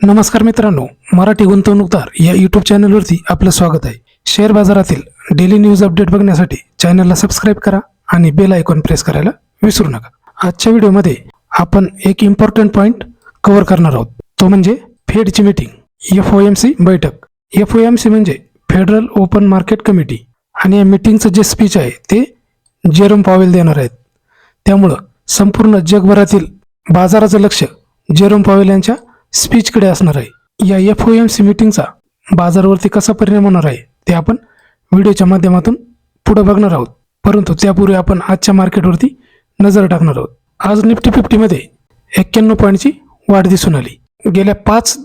नमस्कार मित्रांनो मराठी गुंतवणूकदार या यूट्यूब चॅनलवरती आपलं स्वागत आहे. शेअर बाजारातील डेली न्यूज अपडेट बघण्यासाठी चॅनलला सबस्क्राईब करा आणि बेल आयकॉन प्रेस करायला विसरू नका. आजच्या व्हिडिओमध्ये आपण एक इम्पॉर्टंट पॉईंट कव्हर करणार आहोत. तो म्हणजे फेडची meeting F O M C बैठक. एफ ओ एम सी म्हणजे फेडरल ओपन मार्केट कमिटी आणि या मीटिंगचं जे स्पीच आहे ते जेरोम पॉवेल देणार आहेत. त्यामुळं संपूर्ण जगभरातील बाजाराचं लक्ष जेरोम पॉवेल यांच्या स्पीचकडे असणार आहे. या एफ ओ एम सी मीटिंगचा बाजारावरती कसा परिणाम होणार आहे ते आपण व्हिडिओच्या माध्यमातून पुढे बघणार आहोत. परंतु त्यापूर्वी आपण आजच्या मार्केटवरती नजर टाकणार आहोत. आज निफ्टी फिफ्टीमध्ये एक्क्याण्णव पॉईंटची वाढ दिसून आली. गेल्या पाच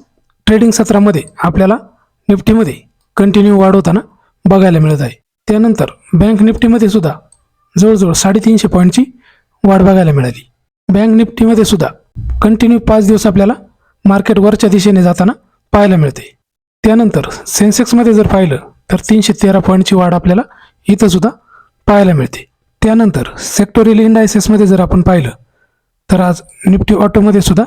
ट्रेडिंग सत्रामध्ये आपल्याला निफ्टीमध्ये कंटिन्यू वाढ होताना बघायला मिळत आहे. त्यानंतर बँक निफ्टीमध्ये सुद्धा जवळजवळ साडेतीनशे पॉईंटची वाढ बघायला मिळाली. बँक निफ्टीमध्ये सुद्धा कंटिन्यू पाच दिवस आपल्याला मार्केट वरच्या दिशेने जाताना पाहायला मिळते. त्यानंतर सेन्सेक्समध्ये जर पाहिलं तर तीनशे तेरा पॉईंटची वाढ आपल्याला इथं सुद्धा पाहायला मिळते. त्यानंतर सेक्टोरियल इंडायसेसमध्ये जर आपण पाहिलं तर आज निफ्टी ऑटोमध्ये सुद्धा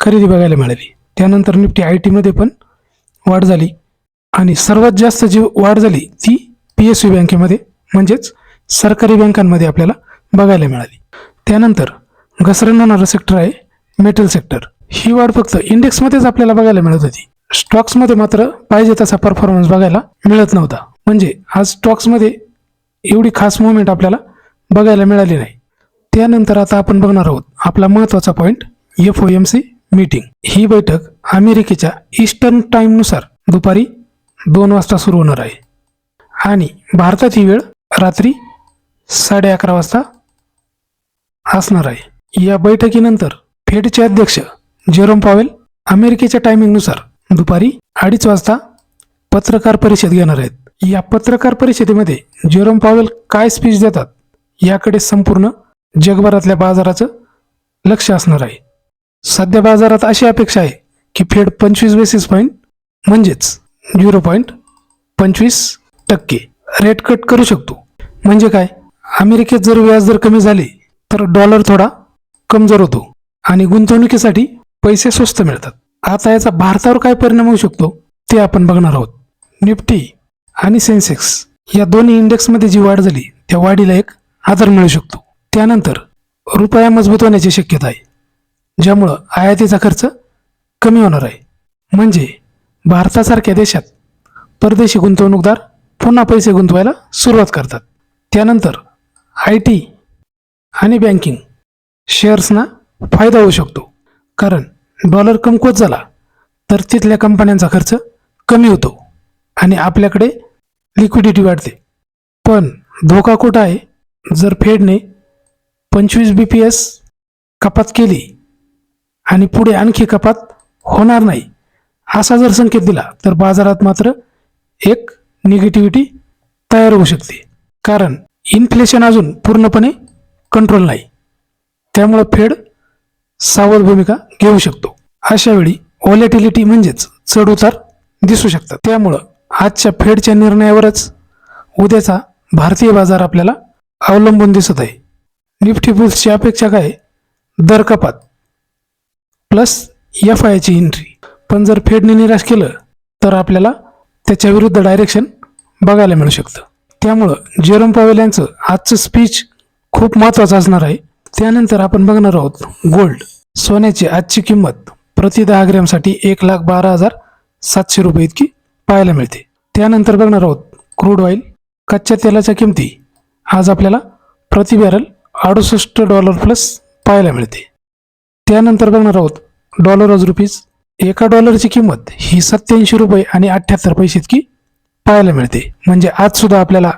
खरेदी बघायला मिळाली. त्यानंतर निफ्टी आय टीमध्ये पण वाढ झाली. आणि सर्वात जास्त जी वाढ झाली ती पी एस यू बँकेमध्ये म्हणजेच सरकारी बँकांमध्ये आपल्याला बघायला मिळाली. त्यानंतर घसरण होणारं सेक्टर आहे मेटल सेक्टर ही वाढ फक्त इंडेक्समध्येच आपल्याला बघायला मिळत होती. स्टॉक्समध्ये मात्र पाहिजे तसा परफॉर्मन्स बघायला मिळत नव्हता. म्हणजे आज स्टॉक्समध्ये एवढी खास मुवमेंट आपल्याला बघायला मिळाली नाही. त्यानंतर आता आपण बघणार आहोत आपला महत्त्वाचा point F O M C meeting ही बैठक अमेरिकेच्या ईस्टर्न टाईमनुसार दुपारी दोन वाजता सुरू होणार आहे. आणि भारतात ही वेळ रात्री साडे अकरा वाजता असणार आहे. या बैठकीनंतर फेडचे अध्यक्ष जेरोम पॉवेल. अमेरिकेच्या टायमिंगनुसार दुपारी अडीच वाजता पत्रकार परिषद घेणार आहेत. या पत्रकार परिषदेमध्ये जेरोम पॉवेल काय स्पीच देतात याकडे संपूर्ण जगभरातल्या बाजाराचं लक्ष असणार आहे. सध्या बाजारात अशी अपेक्षा आहे की फेड पंचवीस बेसिस पॉईंट म्हणजेच झिरो पॉईंट पंचवीस टक्के रेट कट करू शकतो. म्हणजे काय? अमेरिकेत जर व्याज दर कमी झाले तर डॉलर थोडा कमजोर होतो आणि गुंतवणुकीसाठी पैसे स्वस्त मिळतात. आता याचा भारतावर काय परिणाम होऊ शकतो ते आपण बघणार आहोत. निफ्टी आणि सेन्सेक्स या दोन्ही इंडेक्समध्ये जी वाढ झाली त्या वाढीला एक आधार मिळू शकतो. त्यानंतर रुपया मजबूत होण्याची शक्यता आहे ज्यामुळं आयातीचा खर्च कमी होणार आहे. म्हणजे भारतासारख्या देशात परदेशी गुंतवणूकदार पुन्हा पैसे गुंतवायला सुरुवात करतात. त्यानंतर आय टी आणि बँकिंग शेअर्सना फायदा होऊ शकतो. कारण डॉलर कमकुवत झाला तर तिथल्या कंपन्यांचा खर्च कमी होतो आणि आपल्याकडे लिक्विडिटी वाढते. पण धोका कुठं आहे? जर फेडने पंचवीस बी पी एस कपात केली आणि पुढे आणखी कपात होणार नाही असा जर संकेत दिला तर बाजारात मात्र एक निगेटिव्हिटी तयार होऊ शकते. कारण इन्फ्लेशन अजून पूर्णपणे कंट्रोल नाही. त्यामुळं फेड सावध भूमिका घेऊ शकतो. अशा वेळी व्हॉलेटिलिटी म्हणजेच चढ उतार दिसू शकतात. त्यामुळं आजच्या फेडच्या निर्णयावरच उद्याचा भारतीय बाजार आपल्याला अवलंबून दिसत आहे. निफ्टी बुल्सची अपेक्षा काय? दर कपात प्लस एफ आयची एंट्री पण जर फेडने निराश केलं तर आपल्याला त्याच्या विरुद्ध डायरेक्शन बघायला मिळू शकतं. त्यामुळं जेरम पॉवेल यांचं आजचं स्पीच खूप महत्त्वाचं असणार आहे. त्यानंतर आपण बघणार आहोत गोल्ड. सोन्याची आजची किंमत प्रति दहा ग्रॅमसाठी एक लाख बारा हजार सातशे रुपये इतकी पाहायला मिळते. त्यानंतर बघणार आहोत क्रूड ऑइल. कच्च्या तेलाच्या किमती आज आपल्याला प्रति बॅरल अडुसष्ट डॉलर प्लस पाहायला मिळते. त्यानंतर बघणार आहोत डॉलर आज रुपीज. एका डॉलरची किंमत ही सत्याऐंशी रुपये आणि अठ्ठ्याहत्तर पैसे इतकी पाहायला मिळते. म्हणजे आज सुद्धा आपल्याला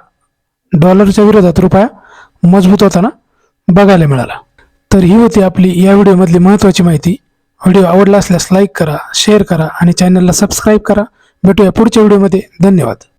डॉलरच्या विरोधात रुपया मजबूत होताना बघायला मिळाला. तर ही होती आपली या व्हिडिओमधली महत्त्वाची माहिती. व्हिडिओ आवडला असल्यास लाईक करा शेअर करा आणि चॅनलला सबस्क्राईब करा. भेटूया पुढच्या व्हिडिओमध्ये. धन्यवाद.